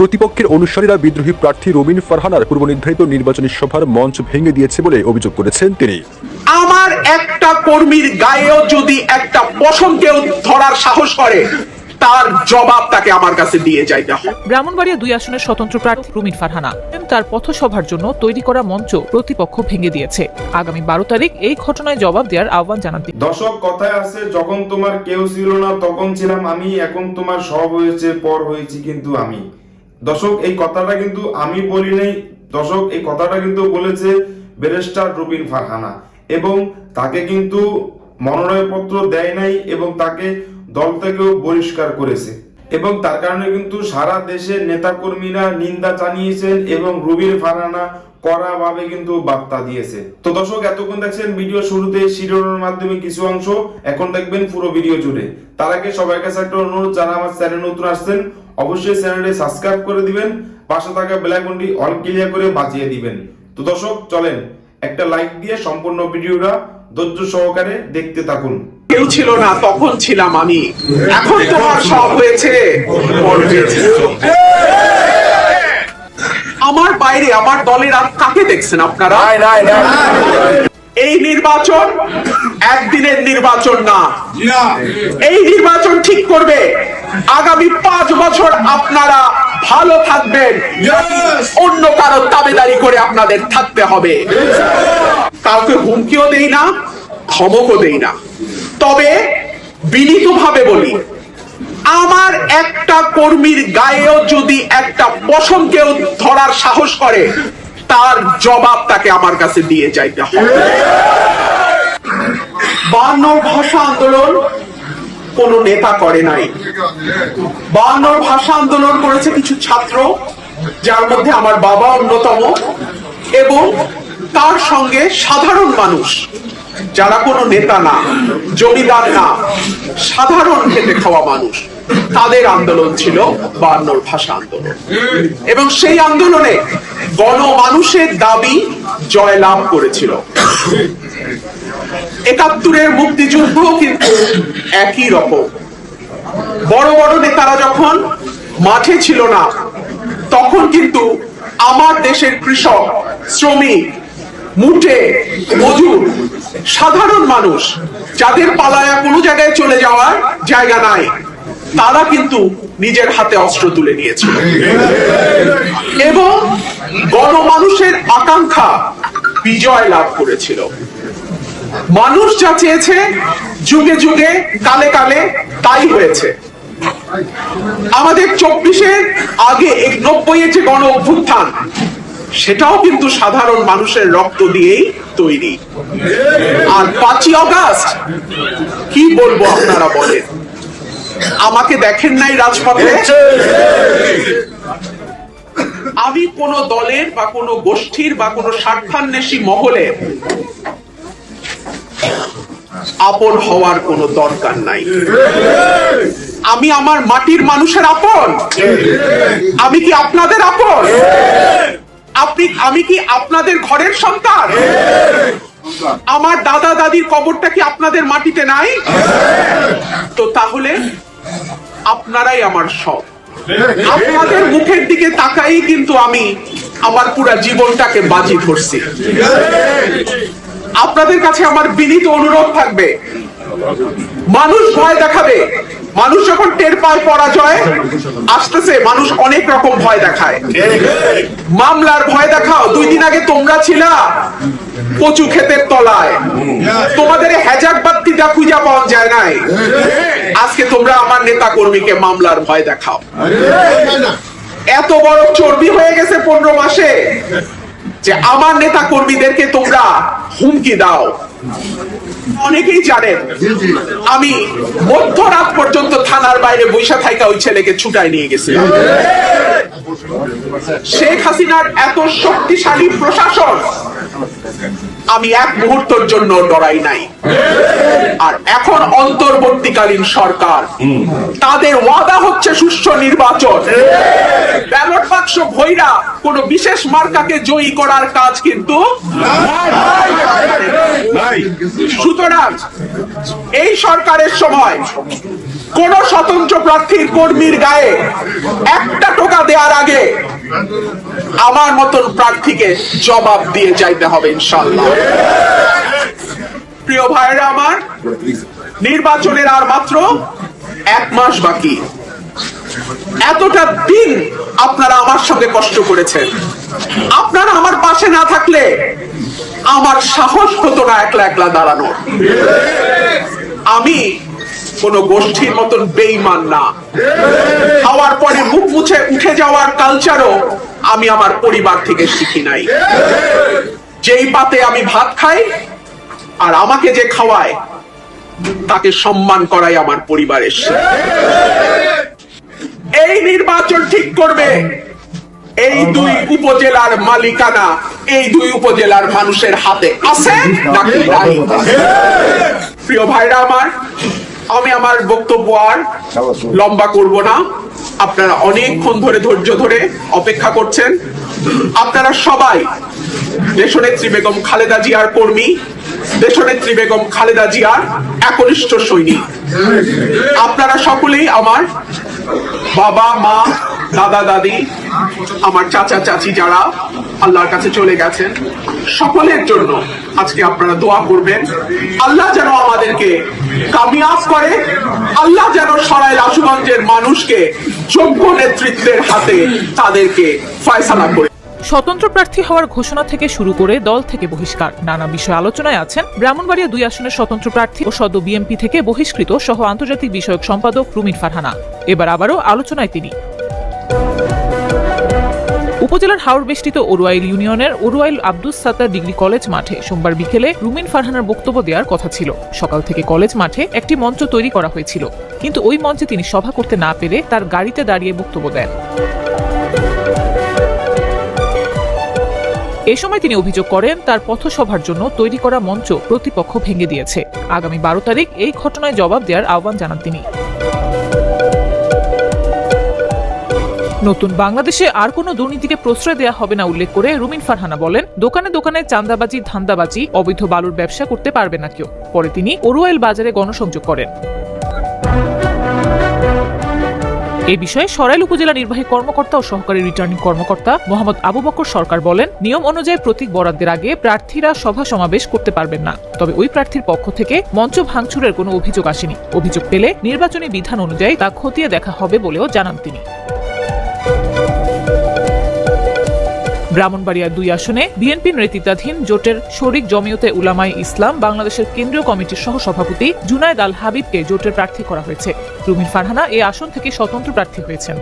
প্রতিপক্ষের অনুসারীরা বিদ্রোহী প্রার্থী রবিন ফারহানার পূর্বনির্ধারিত নির্বাচনী সভার মঞ্চ ভেঙে দিয়েছে বলে অভিযোগ করেছেন তিনি। আমার একটা কর্মীর গায়েও যদি একটা পশমকেও ধরার সাহস করে তার জবাব তাকে আমার কাছে দিয়ে যাইতে হবে। ব্রাহ্মণবাড়িয়া দুই আসনের স্বতন্ত্র প্রার্থী রুমিন ফারহানা তার পথসভার জন্য তৈরি করা মঞ্চ প্রতিপক্ষ ভেঙে দিয়েছে। আগামী বারো তারিখ এই ঘটনায় জবাব দেওয়ার আহ্বান জানান তিনি। দর্শক কথায় আছে যখন তোমার কেউ ছিল না তখন ছিলাম আমি এখন তোমার সব হয়েছে পর হয়েছি কিন্তু আমি। দর্শক, এই কথাটা কিন্তু আমি বলি নাই। দর্শক, এই কথাটা কিন্তু বলেছে ব্যারিস্টার রুবিন ফারহানা। এবং তাকে কিন্তু মনোনয়নপত্র দেয় নাই এবং তাকে দল থেকেও বহিষ্কার করেছে। এবং তার কারণে কিন্তু সারা দেশের নেতাকর্মীরা নিন্দা জানিয়েছেন এবং রুবিন ফারহানা কড়াভাবে কিন্তু বার্তা দিয়েছে। তো দর্শক, এতক্ষণ দেখছেন ভিডিও শুরুতে শিরোনামের মাধ্যমে কিছু অংশ। এখন দেখবেন পুরো ভিডিও জুড়ে। তার আগে সবার কাছে একটা অনুরোধ যারা আমার চ্যানেল নতুন আসছেন অবশ্যই চ্যানেলটি সাবস্ক্রাইব করে দিবেন পাশে থাকা বেলাইকনটি অল ক্লিয়ার করে বাজিয়ে দিবেন। তো দর্শক চলেন একটা লাইক দিয়ে সম্পূর্ণ ভিডিওটা ধৈর্য সহকারে দেখতে থাকুন। কেউ ছিল না তখন ছিলাম আমি। এখন তোমার সব হয়েছে। হয়েছে। আমার বাইরে আমার দলের আর কাকে দেখছেন আপনারা? এই নির্বাচন একদিনের নির্বাচন না। এই নির্বাচন ঠিক করবে। আগামী পাঁচ বছর আপনারা ভালো থাকবেন। অন্য কারও দাবিদারি করে আপনাদের থাকতে হবে। কাউকে হুমকিও দেই না, ধমকও দেই না। তবে বিনীত ভাবে বলি, আমার একটা কর্মীর গায়েও যদি একটা পশম কেউ ধরার সাহস করে তার জবাব তাকে আমার কাছে দিয়ে যাইতে হবে। বায়ান্নর ভাষা আন্দোলন কোন নেতা করে নাই। বায়ান্নর ভাষা আন্দোলন করেছে কিছু ছাত্র, যার মধ্যে আমার বাবা অন্যতম এবং তার সঙ্গে সাধারণ মানুষ, যারা কোনো নেতা না, জমিদার না, সাধারণ খেতে খাওয়া মানুষ। তাদের আন্দোলন ছিল বায়ান্নর ভাষা আন্দোলন। এবং সেই আন্দোলনে গণমানুষের দাবি জয়লাভ করেছিল। একাত্তরের মুক্তিযুদ্ধ কিন্তু একই রকম। বড় বড় নেতারা যখন মাঠে ছিল না, তখন কিন্তু আমার দেশের কৃষক, শ্রমিক, মুটে, মজুর, সাধারণ মানুষ, যাদের পালায়া কোনো জায়গায় চলে যাওয়ার জায়গা নাই তারা কিন্তু নিজের হাতে অস্ত্র তুলে নিয়েছিল। এবং গণমানুষের আকাঙ্ক্ষা বিজয় লাভ করেছিল। মানুষ যা চেয়েছে, যুগে যুগে, কালে কালে তাই হয়েছে। আমাদের চব্বিশের আগে নব্বই যে গণ অভ্যুত্থান, সেটাও কিন্তু সাধারণ মানুষের রক্ত দিয়েই তৈরি। আর পাঁচই অগাস্ট কি বলব আপনারা বলেন? আমাকে দেখেন নাই রাজপথে? আমি কোন দলের বা কোন গোষ্ঠীর বা কোন স্বার্থান্বেষী মহলের আপন হওয়ার কোনো দরকার নাই। আমি আমার মাটির মানুষের আপন। আমি কি আপনাদের আপন? আপনি আমি কি আপনাদের ঘরের সন্তান? আমার দাদা দাদির কবরটা কি আপনাদের মাটিতে নাই? তো তাহলে আপনারাই আমার সব। আপনাদের মুখের দিকে তাকাই কিন্তু আমি আমার পুরা জীবনটাকে বাজি ধরছি। আপনাদের কাছে আমার বিনীত অনুরোধ থাকবে। মানুষ ভয় দেখাবে। মানুষ যখন টের পায় পরাজয় আসতেছে মানুষ অনেক রকম ভয় দেখায়। মামলার ভয় দেখাও দুই দিন আগে তোমরা ছিলা কচু ক্ষেতের তলায়। তোমাদের হ্যাজাক বাত্তিটা খুঁজা পাওয়া যায় নাই। আজকে তোমরা আমার নেতা কর্মীকে মামলার ভয় দেখাও। এত বড় চর্বি হয়ে গেছে পনেরো মাসে। যে আমার নেতা কর্মীদেরকে তোমরা হুমকি দাও। অনেকেই জানেন আমি মধ্যরাত পর্যন্ত থানার বাইরে বৈশা থাইকা ওই ছেলেকে ছুটায় নিয়ে গেছিলাম। শেখ হাসিনার এত শক্তিশালী প্রশাসন আমি এক মুহূর্তের জন্য ডরাই নাই। আর এখন অন্তর্বর্তীকালীন সরকার তাদের ওয়াদা হচ্ছে সুষ্ঠু নির্বাচন। ব্যালট ভৈরা কোন বিশেষ মার্কাকে জয়ী করার কাজ কিন্তু সুতরাং এই সরকারের সময় কোন স্বতন্ত্র প্রার্থীর কর্মীর গায়ে একটা টোকা দেওয়ার আগে আমার মতন প্রার্থীকে জবাব দিয়ে যাইতে হবে ইনশাল্লাহ প্রিয় ভাইরা আমার নির্বাচনের আর মাত্র এক মাস বাকি। এতটা দিন আপনারা আমার সঙ্গে কষ্ট করেছেন। আপনারা আমার পাশে না থাকলে আমার সাহস হতো না একলা একলা দাঁড়ানো আমি কোন গোষ্ঠীর মতন বেইমান না। খাওয়ার পরে মুখ মুছে উঠে যাওয়ার কালচারও আমি আমার পরিবার থেকে শিখি নাই। যেই পাতে আমি ভাত খাই আর আমাকে যে খাওয়ায়, তাকে সম্মান করাই আমার পরিবারের। এই নির্বাচন ঠিক করবে। এই দুই উপজেলার মালিকানা এই দুই উপজেলার মানুষের হাতে আছে নাকি নাই? প্রিয় ভাইরা আমার আমি আমার বক্তব্য আর লম্বা করব না। আপনারা অনেকক্ষণ ধরে ধৈর্য ধরে অপেক্ষা করছেন। আপনারা সবাই দেশনেত্রী বেগম খালেদা জিয়ার কর্মী দেশনেত্রী বেগম খালেদা জিয়ার একনিষ্ঠ সৈনিক। আপনারা সকলেই আমার বাবা, মা, দাদা, দাদি, আমার চাচা, চাচি যারা আল্লাহর কাছে চলে গেছেন, সকলের জন্য আজকে আপনারা দোয়া করবেন। আল্লাহ যেন আমাদেরকে কামিয়াজ করে, আল্লাহ যেন সরাই রাসুগঞ্জের মানুষকে যোগ্য নেতৃত্বের হাতে তাদেরকে ফয়সালা করে। স্বতন্ত্র প্রার্থী হওয়ার ঘোষণা থেকে শুরু করে দল থেকে বহিষ্কার। নানা বিষয় আলোচনায় আছেন ব্রাহ্মণবাড়িয়া দুই আসনের স্বতন্ত্র প্রার্থী ও সদ্য বিএমপি থেকে বহিষ্কৃত সহ আন্তর্জাতিক বিষয়ক সম্পাদক রুমিন ফারহানা। এবার আবারও আলোচনায় তিনি। উপজেলার হাওড় বেষ্টিত ওরুয়াইল ইউনিয়নের ওরুয়াইল আব্দুস সাত্তার ডিগ্রি কলেজ মাঠে সোমবার বিকেলে রুমিন ফারহানার বক্তব্য দেওয়ার কথা ছিল। সকাল থেকে কলেজ মাঠে একটি মঞ্চ তৈরি করা হয়েছিল। কিন্তু ওই মঞ্চে তিনি সভা করতে না পেরে তার গাড়িতে দাঁড়িয়ে বক্তব্য দেন। এ সময় তিনি অভিযোগ করেন, তার পথসভার জন্য তৈরি করা মঞ্চ প্রতিপক্ষ ভেঙে দিয়েছে। আগামী বারো তারিখ এই ঘটনায় জবাব দেওয়ার আহ্বান জানান তিনি। নতুন বাংলাদেশে আর কোনো দুর্নীতিকে প্রশ্রয় দেওয়া হবে না উল্লেখ করে রুমিন ফারহানা বলেন, দোকানে দোকানে চান্দাবাজি ধান্দাবাজি, অবৈধ বালুর ব্যবসা করতে পারবে না কেউ। পরে তিনি ওরুয়াইল বাজারে গণসংযোগ করেন। এ বিষয়ে সরাইল উপজেলা নির্বাহী কর্মকর্তা ও সহকারী রিটার্নিং কর্মকর্তা মোহাম্মদ আবু বকর সরকার বলেন, নিয়ম অনুযায়ী প্রতীক বরাদ্দের আগে প্রার্থীরা সভা সমাবেশ করতে পারবেন না। তবে ওই প্রার্থীর পক্ষ থেকে মঞ্চ ভাঙচুরের কোনো অভিযোগ আসেনি। অভিযোগ পেলে নির্বাচনী বিধান অনুযায়ী তা খতিয়ে দেখা হবে বলেও জানান তিনি। ব্রাহ্মণবাড়িয়ার দুই আসনে বিএনপি নেতৃত্বাধীন জোটের শরিক জমিয়তে উলামাই ইসলাম বাংলাদেশের কেন্দ্রীয় কমিটির সহ সভাপতি জুনায়দ আল হাবিবকে জোটের প্রার্থী করা হয়েছে। রুমিন ফারহানা এই আসন থেকে স্বতন্ত্র প্রার্থী হয়েছেন।